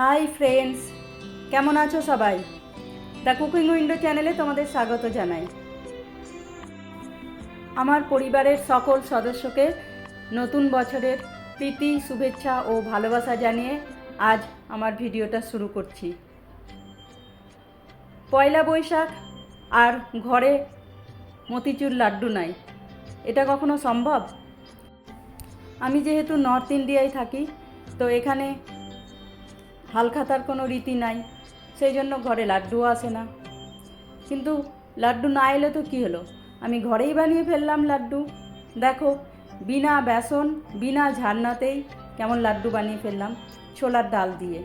Hi friends কেমন আছো সবাই? দ্য কুকিং উইন্ডো চ্যানেলে তোমাদের স্বাগত জানাই। আমার পরিবারের সকল সদস্যকে নতুন বছরের প্রীতি, শুভেচ্ছা ও ভালোবাসা জানিয়ে আজ আমার ভিডিওটা শুরু করছি। পয়লা বৈশাখ আর ঘরে মতিচুর লাড্ডু নাই। এটা কখনো সম্ভব? আমি যেহেতু নর্থ ইন্ডিয়ায় থাকি, তো এখানে হালখাতার কোনো রীতি নাই, সেই জন্য ঘরে লাড্ডুও আসে না। কিন্তু লাড্ডু না এলে তো কী হলো? আমি ঘরেই বানিয়ে ফেললাম লাড্ডু। দেখো, বিনা বেসন, বিনা ঝারনাতেই কেমন লাড্ডু বানিয়ে ফেললাম ছোলার ডাল দিয়ে।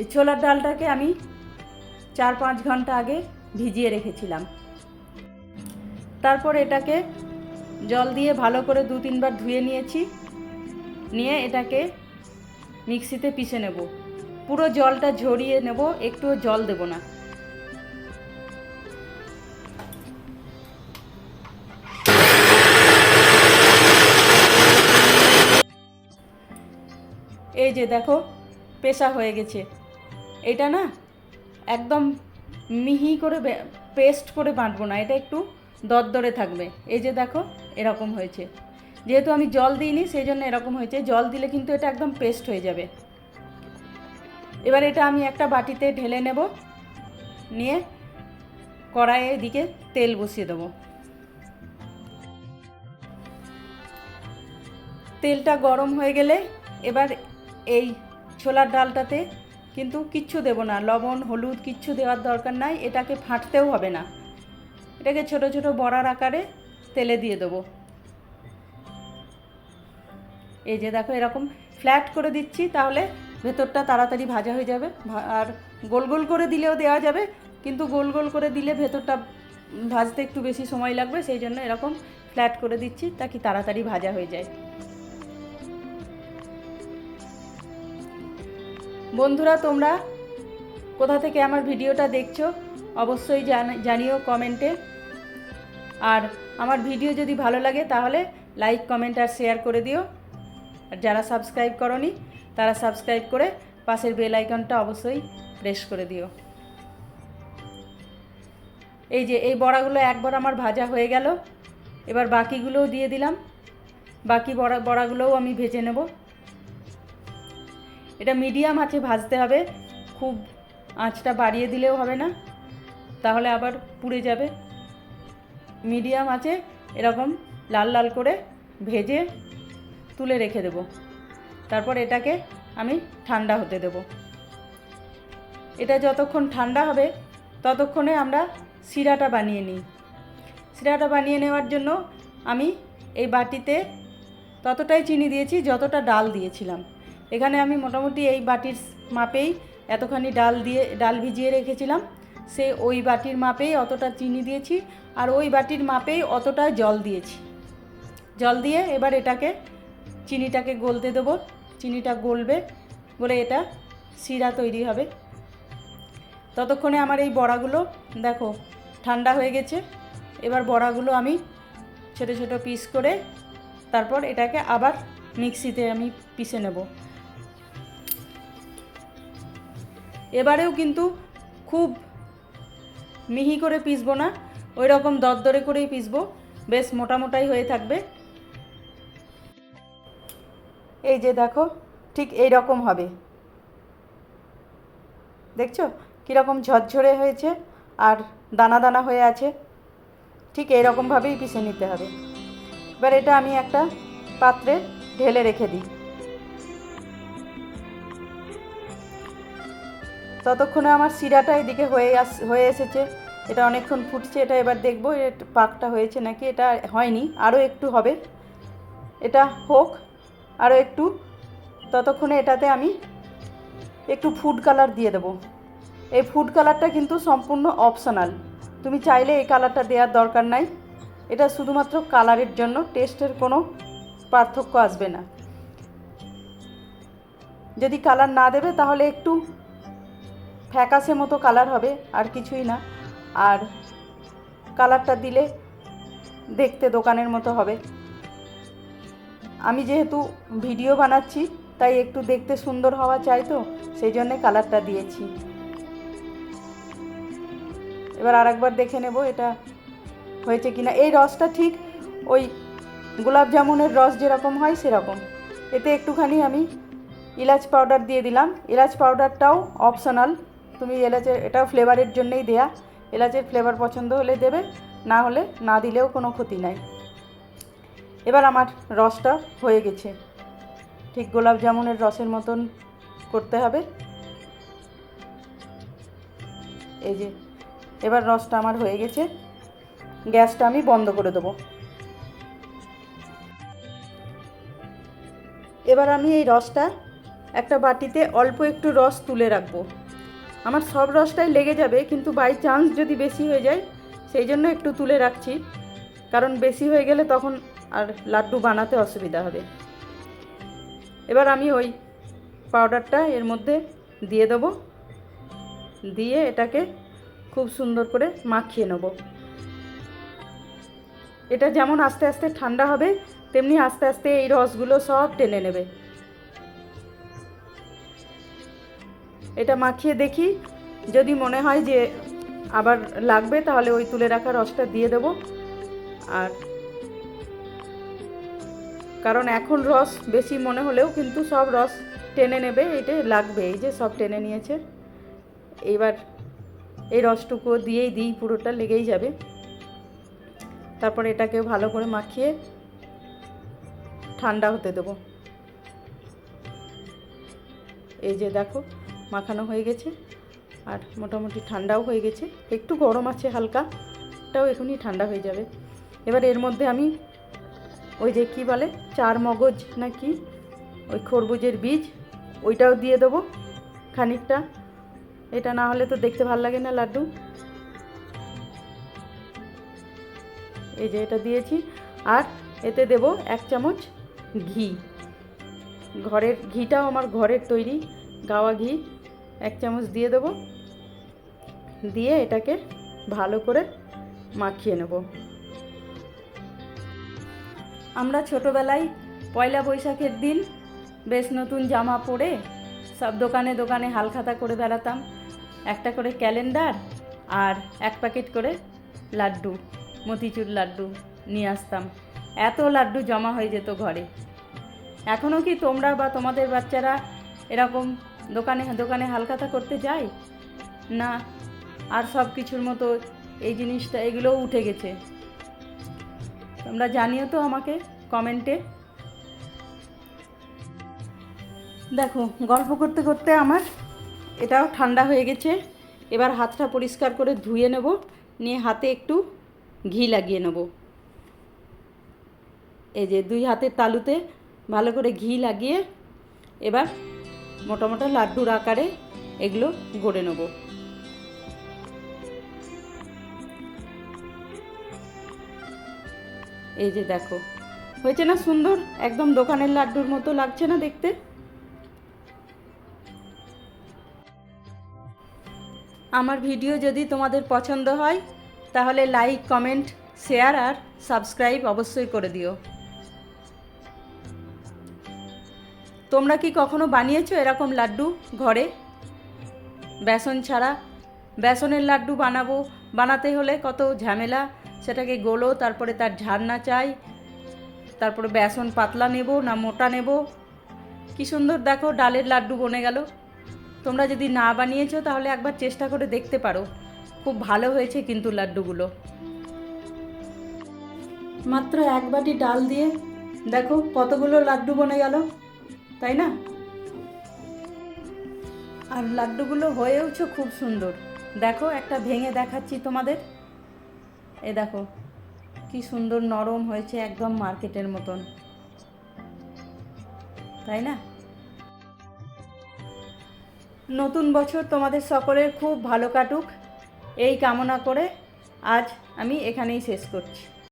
এই ছোলার ডালটাকে আমি চার পাঁচ ঘণ্টা আগে ভিজিয়ে রেখেছিলাম। তারপর এটাকে জল দিয়ে ভালো করে দু তিনবার ধুয়ে নিয়েছি। নিয়ে এটাকে মিক্সিতে পিষে নেব। পুরো জলটা ঝরিয়ে নেব, একটুও জল দেব না। এই যে দেখো, পেশা হয়ে গেছে। এটা না একদম মিহি করে পেস্ট করে বাঁটবো না, এটা একটু দরদরে থাকবে। এই যে দেখো, এরকম হয়েছে। যেহেতু আমি জল দিইনি, সেই জন্য এরকম হয়েছে। জল দিলে কিন্তু এটা একদম পেস্ট হয়ে যাবে। এবার এটা আমি একটা বাটিতে ঢেলে নেব। নিয়ে কড়াইয়ের দিকে তেল বসিয়ে দেবো। তেলটা গরম হয়ে গেলে এবার এই ছোলার ডালটাতে কিন্তু কিচ্ছু দেব না। লবণ, হলুদ কিচ্ছু দেওয়ার দরকার নাই। এটাকে ফাটতেও হবে না। এটাকে ছোট ছোট বড়ার আকারে তেলে দিয়ে দেবো। এই যে দেখো, এরকম ফ্ল্যাট করে দিচ্ছি, তাহলে ভেতরটা তাড়াতাড়ি ভাজা হয়ে যাবে। আর গোল গোল করে দিলেও দেওয়া যাবে, কিন্তু গোল গোল করে দিলে ভেতরটা ভাজতে একটু বেশি সময় লাগবে, সেই জন্য এরকম ফ্ল্যাট করে দিচ্ছি, তাকে তাড়াতাড়ি ভাজা হয়ে যায়। বন্ধুরা, তোমরা কোথা থেকে আমার ভিডিওটা দেখছ, অবশ্যই জান- জানিও কমেন্টে। আর আমার ভিডিও যদি ভালো লাগে, তাহলে লাইক, কমেন্ট আর শেয়ার করে দিও। আর যারা সাবস্ক্রাইব করনি, তারা সাবস্ক্রাইব করে পাশের বেল আইকনটা অবশ্যই প্রেস করে দিও। এই যে, এই বড়াগুলো একবার আমার ভাজা হয়ে গেল। এবার বাকিগুলোও দিয়ে দিলাম। বাকি বড়া, বড়াগুলোও আমি ভেজে নেব। এটা মিডিয়াম আঁচে ভাজতে হবে। খুব আঁচটা বাড়িয়ে দিলেও হবে না। তাহলে আবার পুড়ে যাবে। মিডিয়াম আছে, এরকম লাল লাল করে ভেজে তুলে রেখে দেব। তারপর এটাকে আমি ঠান্ডা হতে দেব। এটা যতক্ষণ ঠান্ডা হবে, ততক্ষণে আমরা শিরাটা বানিয়ে নিই। শিরাটা বানিয়ে নেওয়ার জন্য আমি এই বাটিতে ততটাই চিনি দিয়েছি, যতটা ডাল দিয়েছিলাম। এখানে আমি মোটামুটি এই বাটির মাপেই এতখানি ডাল দিয়ে, ডাল ভিজিয়ে রেখেছিলাম। সে ওই বাটির মাপেই অতটা চিনি দিয়েছি আর ওই বাটির মাপেই অতটা জল দিয়েছি। জল দিয়ে এবার এটাকে চিনিটাকে গলতে দেবো। চিনিটা গলবে বলে এটা শিরা তৈরি হবে। ততক্ষণে আমার এই বড়াগুলো দেখো, ঠান্ডা হয়ে গেছে। এবার বড়াগুলো আমি ছোটো ছোটো পিস করে তারপর এটাকে আবার মিক্সিতে আমি পিষে নেব। এবারেও কিন্তু খুব মিহি করে পিসবো না ওই রকম দরদরে করেই পিসবো বেশ মোটা মোটাই হয়ে থাকবে। এই যে দেখো, ঠিক এই রকম হবে। দেখছ? কীরকম ঝরঝরে হয়েছে আর দানা দানা হয়ে আছে। ঠিক এই রকমভাবেই পিষে নিতে হবে। এবার এটা আমি একটা পাত্রে ঢেলে রেখে দিই। ততক্ষণে আমার শিরাটা এদিকে হয়ে আস, হয়ে এসেছে। এটা অনেকক্ষণ ফুটছে, এটা এবার দেখব পাকটা হয়েছে নাকি, এটা হয়নি, আরও একটু হবে। এটা হোক আরও একটু। ততক্ষণে এটাতে আমি একটু ফুড কালার দিয়ে দেবো। এই ফুড কালারটা কিন্তু সম্পূর্ণ অপশনাল তুমি চাইলে এই কালারটা দেওয়ার দরকার নাই। এটা শুধুমাত্র কালারের জন্য টেস্টের কোনো পার্থক্য আসবে না। যদি কালার না দেবে তাহলে একটু ফ্যাকাসে মতো কালার হবে, আর কিছুই না। আর কালারটা দিলে দেখতে দোকানের মতো হবে। আমি যেহেতু ভিডিও বানাচ্ছি, তাই একটু দেখতে সুন্দর হওয়া চাই তো, সেই জন্যে কালারটা দিয়েছি। এবার আরেকবার দেখে নেব এটা হয়েছে কিনা। এই রসটা ঠিক ওই গোলাপ জামুনের রস যেরকম হয় সেরকম। এতে একটুখানি আমি এলাচ পাউডার দিয়ে দিলাম। এলাচ পাউডারটাও অপশনাল। তুমি এলাচের, এটাও ফ্লেভারের জন্যই দেয়া। এলাচের ফ্লেভার পছন্দ হলে দেবে, না হলে না দিলেও কোনো ক্ষতি নাই। এবার আমার রসটা হয়ে গেছে। ঠিক গোলাপ জামুনের রসের মতন করতে হবে। এই যে, এবার রসটা আমার হয়ে গেছে। গ্যাসটা আমি বন্ধ করে দেবো। এবার আমি এই রসটা একটা বাটিতে অল্প একটু রস তুলে রাখব। আমার সব রসটাই লেগে যাবে, কিন্তু বাই চান্স যদি বেশি হয়ে যায়, সেই জন্য একটু তুলে রাখছি। কারণ বেশি হয়ে গেলে তখন আর লাড্ডু বানাতে অসুবিধা হবে। এবার আমি ওই পাউডারটা এর মধ্যে দিয়ে দেবো। দিয়ে এটাকে খুব সুন্দর করে মাখিয়ে নেব। এটা যেমন আস্তে আস্তে ঠান্ডা হবে, তেমনি আস্তে আস্তে এই রসগুলো সব টেনে নেবে। এটা মাখিয়ে দেখি, যদি মনে হয় যে আবার লাগবে তাহলে ওই তুলে রাখা রসটা দিয়ে দেব। আর কারণ এখন রস বেশি মনে হলেও কিন্তু সব রস টেনে নেবে এটা লাগবে, এই যে সব টেনে নিয়েছে। এইবার এই রসটুকু দিয়েই দিই, পুরোটা লেগেই যাবে। তারপর এটাকে ভালো করে মাখিয়ে ঠান্ডা হতে দেবো। এই যে দেখো, মাখানো হয়ে গেছে, আর মোটামুটি ঠান্ডাও হয়ে গেছে। একটু গরম আছে হালকা এটাও এখনই ঠান্ডা হয়ে যাবে। এবার এর মধ্যে আমি ওই যে কি বলে, চার মগজ না কি ওই খরবুজের বীজ, ওইটাও দিয়ে দেবো খানিকটা। এটা না হলে তো দেখতে ভালো লাগে না লাড্ডু। এই যে এটা দিয়েছি, আর এতে দেব এক চামচ ঘি। ঘরের ঘিটাও আমার ঘরের তৈরি, গাওয়া ঘি, এক চামচ দিয়ে দেবো। দিয়ে এটাকে ভালো করে মাখিয়ে নেব। আমরা ছোটোবেলায় পয়লা বৈশাখের দিন বেশ নতুন জামা পরে সব দোকানে দোকানে হালখাতা করে বেড়াতাম। একটা করে ক্যালেন্ডার আর এক প্যাকেট করে লাড্ডু, মতিচুর লাড্ডু নিয়ে আসতাম। এত লাড্ডু জমা হয়ে যেত ঘরে। এখনও কি তোমরা বা তোমাদের বাচ্চারা এরকম দোকানে দোকানে হালখাতা করতে যায়? না, আর সব কিছুর মতো এই জিনিসটা এগুলোও উঠে গেছে। তোমরা জানিও তো আমাকে কমেন্টে। দেখো, গল্প করতে করতে আমার এটাও ঠান্ডা হয়ে গেছে। এবার হাতটা পরিষ্কার করে ধুয়ে নেব, নিয়ে হাতে একটু ঘি লাগিয়ে নেব। এই যে দুই হাতের তালুতে ভালো করে ঘি লাগিয়ে এবার মোটা মোটা লাড্ডুর আকারে এগুলো গড়ে নেব। এই যে দেখো। হয়েছে না সুন্দর? একদম দোকানের লাড্ডুর মতো লাগছে না দেখতে? আমার ভিডিও যদি তোমাদের পছন্দ হয়, তাহলে লাইক কমেন্ট শেয়ার আর সাবস্ক্রাইব অবশ্যই করে দিও। তোমরা কি কখনো বানিয়েছো এরকম লাড্ডু ঘরে? বেসন ছাড়া। বেসনের লাড্ডু বানাবো। বানাতে হলে কত ঝামেলা। সেটাকে গোলো, তারপরে তার ঝাড়না চাই, তারপরে বেসন পাতলা নেব না মোটা নেব। কি সুন্দর দেখো, ডালের লাড্ডু বনে গেল। তোমরা যদি না বানিয়েছো তাহলে একবার চেষ্টা করে দেখতে পারো। খুব ভালো হয়েছে কিন্তু লাড্ডুগুলো। মাত্র এক বাটি ডাল দিয়ে দেখো কতগুলো লাড্ডু বনে গেল, তাই না? আর লাড্ডুগুলো হয়েওছে খুব সুন্দর। দেখো, একটা ভেঙে দেখাচ্ছি তোমাদের। এ দেখো, কি সুন্দর নরম হয়েছে একদম মার্কেটের মতন। তাই না? নতুন বছর তোমাদের সকলের খুব ভালো কাটুক। এই কামনা করে আজ আমি এখানেই শেষ করছি।